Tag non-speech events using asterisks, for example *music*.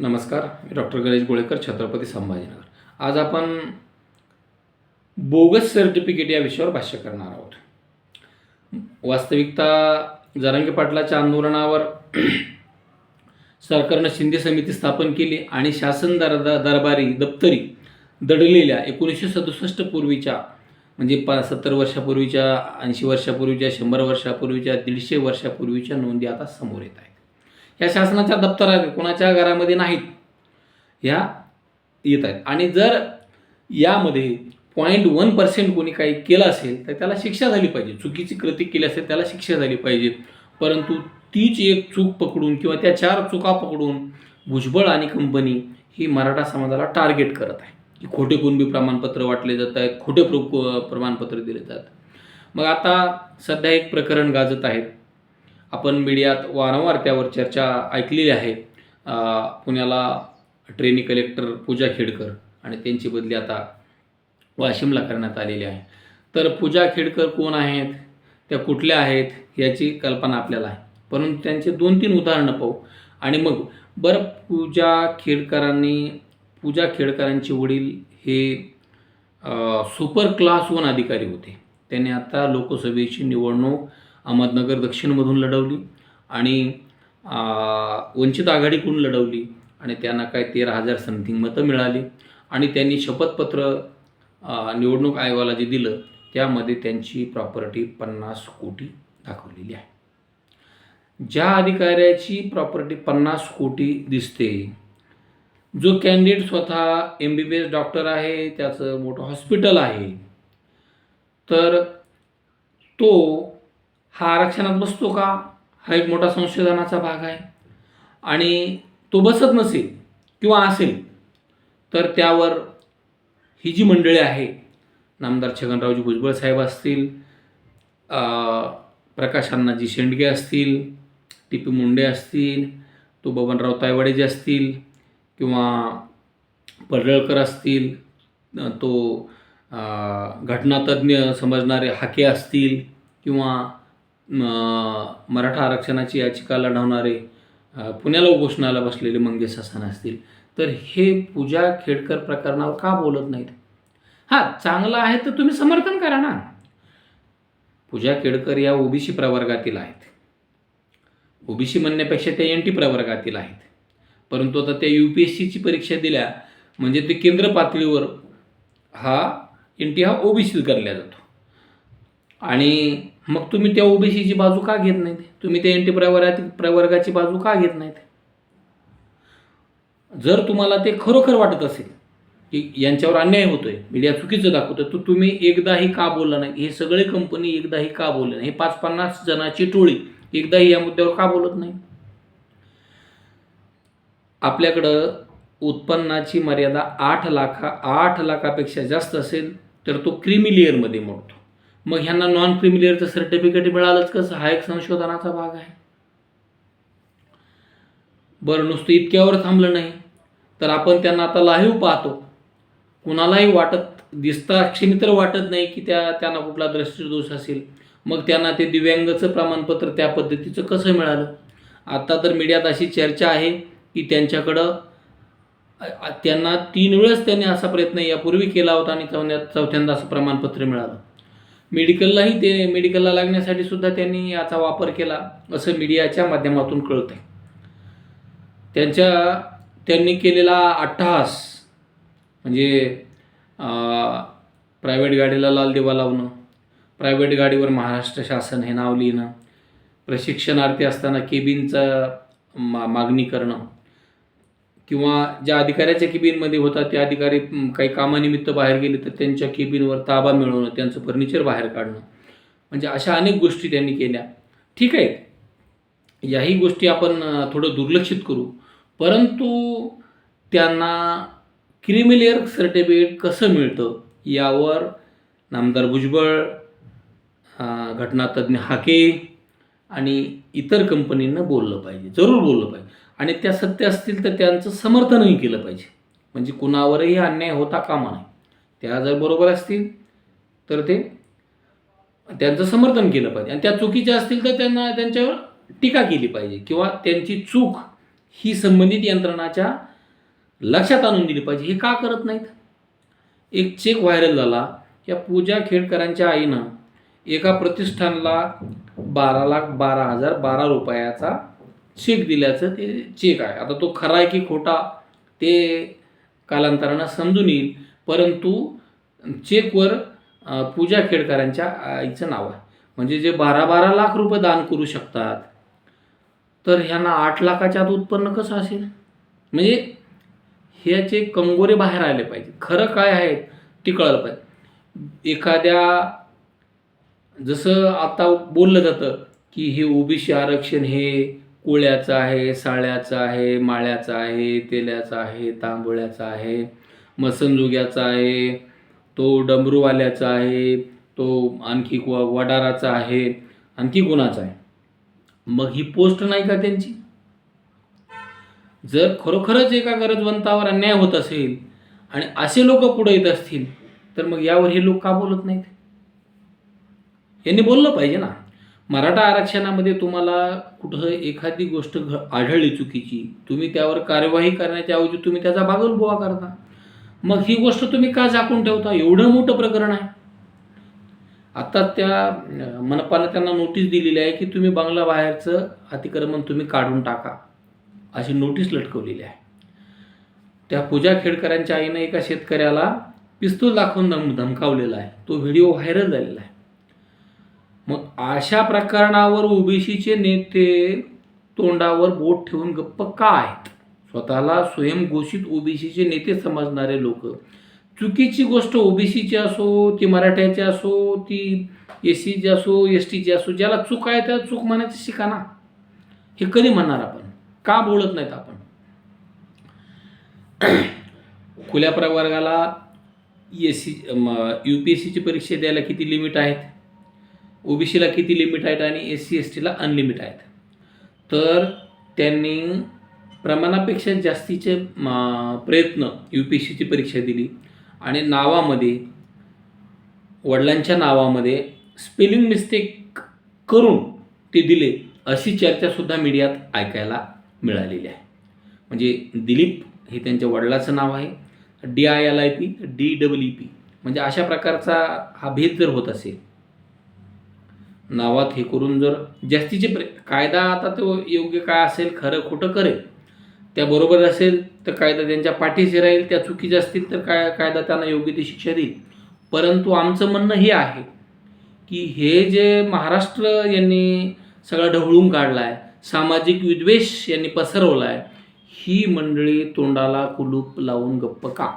नमस्कार मी डॉक्टर गणेश गोळेकर छत्रपती संभाजीनगर. आज आपण बोगस सर्टिफिकेट या विषयावर भाष्य करणार आहोत. वास्तविकता जरांगे पाटलाच्या आंदोलनावर *clears throat* सरकारनं शिंदे समिती स्थापन केली आणि शासन दर दरबारी दप्तरी दडलेल्या एकोणीसशे सदुसष्ट पूर्वीच्या म्हणजे पा सत्तर वर्षापूर्वीच्या ऐंशी वर्षापूर्वीच्या शंभर वर्षापूर्वीच्या दीडशे वर्षापूर्वीच्या नोंदी आता समोर येत आहेत. या शासनाच्या दप्तरात कोणाच्या घरामध्ये नाहीत ह्या येत आहेत. आणि जर यामध्ये पॉईंट वन पर्सेंट कोणी काही केलं असेल तर त्याला शिक्षा झाली पाहिजे. चुकीची कृती केली असेल त्याला शिक्षा झाली पाहिजे. परंतु तीच एक चूक पकडून किंवा त्या चार चुका पकडून भुजबळ आणि कंपनी ही मराठा समाजाला टार्गेट करत आहे. की खोटे कुणबी प्रमाणपत्र वाटले जात आहेत खोटे प्र प्रमाणपत्र दिले जात मग आता सध्या एक प्रकरण गाजत आहे. आपण मीडियात वारंवार त्यावर चर्चा ऐकलेली आहे. पुण्याला ट्रेनी कलेक्टर पूजा खेडकर आणि त्यांची बदली आता वाशिमला करण्यात आलेली आहे. तर पूजा खेडकर कोण आहेत? त्या कुठल्या आहेत? याची कल्पना आपल्याला आहे. परंतु त्यांचे दोन तीन उदाहरणं पाहू. आणि मग बरं पूजा खेडकरांनी पूजा खेडकरांचे वडील हे सुपर क्लास वन अधिकारी होते. त्यांनी आता लोकसभेची निवडणूक अहमदनगर दक्षिणमधून लढवली आणि वंचित आघाडीकडून लढवली आणि त्यांना काय तेरा हजार समथिंग मतं मिळाली. आणि त्यांनी शपथपत्र निवडणूक आयोगाला जे दिलं. त्यामध्ये त्यांची प्रॉपर्टी पन्नास कोटी दाखवलेली आहे. ज्या अधिकाऱ्याची प्रॉपर्टी पन्नास कोटी दिसते जो कॅन्डिडेट स्वतः M B B S doctor आहे त्याचं मोठं हॉस्पिटल आहे तर तो हा आरक्षणात बसतो का? हा एक मोठा संशोधनाचा भाग आहे. आणि तो बसत नसेल किंवा असेल तर त्यावर ही जी मंडळी आहे नामदार छगनरावजी भुजबळ साहेब असतील अ, प्रकाश अण्णाजी शेंडगे असतील टी पी मुंडे असतील तो बबनराव तायवाडे जे असतील किंवा पडळकर असतील तो घटनातज्ञ समजणारे हाके असतील किंवा मराठा आरक्षणाची याचिका लढवणारे पुण्याला उपोषणाला बसलेले मंगेश हसन असतील. तर हे पूजा खेडकर प्रकरणावर का बोलत नाहीत? हां चांगलं आहे तर तुम्ही समर्थन करा ना. पूजा केडकर या ओबीसी प्रवर्गातील आहेत. ओबीसी म्हणण्यापेक्षा त्या एन टी प्रवर्गातील आहेत. परंतु आता त्या यू पी एस सीची परीक्षा दिल्या म्हणजे ते केंद्र पातळीवर हा एन टी हा ओबीसी करला जातो. आणि मग तुम्ही त्या ओबीसीची बाजू का घेत नाहीत? तुम्ही त्या एन टी प्रवर्गातील प्रवर्गाची बाजू का घेत नाहीत? जर तुम्हाला ते खरोखर वाटत असेल की यांच्यावर अन्याय होतोय मीडिया चुकीचं दाखवतोय तर तुम्ही एकदाही का बोलला नाही? हे सगळे कंपनी एकदाही का बोलले नाही? हे पाच पन्नास जणांची टोळी एकदाही या मुद्द्यावर का बोलत नाही आपल्याकडं उत्पन्नाची मर्यादा आठ लाखा आठ लाखापेक्षा जास्त असेल तर तो क्रिमिलिअरमध्ये मोडतो. मग ह्यांना नॉन क्रिमिलेअरचं सर्टिफिकेट मिळालंच कसं? हा एक संशोधनाचा भाग आहे. बरं नुसतं इतक्यावर थांबलं नाही. तर आपण त्यांना आता लाईव्ह पाहतो. कुणालाही वाटत दिसता क्षणी तर वाटत नाही की त्या त्यांना कुठला दृष्टीदोष असेल. मग त्यांना ते दिव्यांगचं प्रमाणपत्र त्या पद्धतीचं कसं मिळालं? आता तर मीडियात अशी चर्चा आहे की त्यांच्याकडं त्यांना तीन वेळेस त्यांनी असा प्रयत्न यापूर्वी केला होता आणि चौथ्या चौथ्यांदा असं प्रमाणपत्र मिळालं. मेडिकललाही ते मेडिकलला लागण्यासाठी सुद्धा त्यांनी याचा वापर केला असं मीडियाच्या माध्यमातून कळतं आहे त्यांच्या त्यांनी केलेला अट्टहास म्हणजे प्रायव्हेट गाडीला लाल दिवा लावणं प्रायव्हेट गाडीवर महाराष्ट्र शासन हे नाव लिहिणं प्रशिक्षणार्थी असताना केबिनचं मा मागणी करणं किंवा ज्या अधिकाऱ्याच्या केबिनमध्ये होता ते अधिकारी काही कामानिमित्त बाहेर गेले तर त्यांच्या केबिनवर ताबा मिळवणं त्यांचं फर्निचर बाहेर काढणं. म्हणजे अशा अनेक गोष्टी त्यांनी केल्या. ठीक आहे. याही गोष्टी आपण थोडं दुर्लक्षित करू. परंतु त्यांना क्रिमिलेअर सर्टिफिकेट कसं मिळतं यावर नामदार भुजबळ अ, घटनातज्ञ हाके आणि इतर कंपनींना बोललं पाहिजे. जरूर बोललं पाहिजे. आणि त्या सत्य असतील तर त्यांचं समर्थनही केलं पाहिजे. म्हणजे कुणावरही अन्याय होता कामा नाही त्या जर बरोबर असतील तर ते त्यांचं समर्थन केलं पाहिजे. आणि त्या चुकीच्या असतील तर त्यांना त्यांच्यावर टीका केली पाहिजे किंवा त्यांची चूक ही संबंधित यंत्रणाच्या लक्षात आणून दिली पाहिजे. हे का करत नाहीत? एक चेक व्हायरल झाला. या पूजा खेडकरांच्या आईनं एका प्रतिष्ठानला बारा लाख बारा हजार बारा रुपयाचा चेक दिल्याचं ते चेक आहे. आता तो खरा आहे की खोटा ते कालांतरानं समजून येईल. परंतु चेकवर पूजा खेडकरांच्या आईचं नाव आहे. म्हणजे जे बारा बारा लाख रुपये दान करू शकतात तर ह्यांना आठ लाखाच्या आत उत्पन्न कसं असेल? म्हणजे ह्याचे कंगोरे बाहेर आले पाहिजे खरं काय आहे ते कळलं पाहिजे. एखाद्या जसं आता बोललं जातं की हे ओबीसी आरक्षण हे कुळ्याचं आहे साळ्याचं आहे माळ्याचं आहे तेल्याचं आहे तांबोळ्याचं आहे मसनजोग्याचा आहे तो डमरूवाल्याचा आहे तो आणखी को वडाराचा आहे आणखी कोणाचा आहे? मग ही पोस्ट नाही का त्यांची? जर खरोखरच एका गरजवंतावर अन्याय होत असेल आणि असे लोक पुढे येत असतील तर मग यावर हे लोक का बोलत नाहीत? यांनी बोललं पाहिजे ना. मराठा आरक्षणामध्ये तुम्हाला कुठं एखादी गोष्ट घ आढळली चुकीची तुम्ही त्यावर कार्यवाही करण्याच्या ऐवजी तुम्ही त्याचा बागलबुवा करता. मग ही गोष्ट तुम्ही का झाकून ठेवता? एवढं मोठं प्रकरण आहे. आता त्या मनपानं त्यांना नोटीस दिलेली आहे की तुम्ही बंगला बाहेरचं अतिक्रमण तुम्ही काढून टाका अशी नोटीस लटकवलेली आहे. त्या पूजा खेडकरांच्या आईनं एका शेतकऱ्याला पिस्तूल दाखवून धम धमकावलेला आहे. तो व्हिडिओ व्हायरल झालेला आहे. मग अशा प्रकरणावर ओबीसीचे नेते तोंडावर बोट ठेवून गप्प का आहेत? स्वतःला स्वयंघोषित ओबीसीचे नेते समजणारे लोक. चुकीची गोष्ट ओबीसीची असो ती मराठ्याची असो ती एस सीची असो एस टीची असो ज्याला चूक आहे त्या चूक म्हणायचं शिका ना. हे कधी म्हणणार आपण? का बोलत नाहीत आपण? खुल्या प्रवर्गाला S C U P S सीची परीक्षा द्यायला किती लिमिट आहेत? ओबीसीला किती लिमिट आहेत आणि एस सी एस टीला अनलिमिट आहेत? तर त्यांनी प्रमाणापेक्षा जास्तीचे प्रयत्न यू पी एस सीची परीक्षा दिली आणि नावामध्ये वडिलांच्या नावामध्ये स्पेलिंग मिस्टेक करून ते दिले अशी चर्चासुद्धा मीडियात ऐकायला मिळालेली आहे. म्हणजे दिलीप हे त्यांच्या वडिलाचं नाव आहे D I L I P D W P म्हणजे अशा प्रकारचा हा भेद जर होत असेल नावात हे करून जर जास्तीचे प्र कायदा आता तो योग्य काय असेल खरं खोटं करेल त्याबरोबर असेल तर कायदा त्यांच्या पाठीशी राहील त्या चुकीच्या असतील तर काय कायदा त्यांना योग्य ती शिक्षा देईल. परंतु आमचं म्हणणं हे आहे की हे जे महाराष्ट्र यांनी सगळं ढवळून काढला आहे सामाजिक विद्वेष यांनी पसरवला आहे ही मंडळी तोंडाला कुलूप लावून गप्प का?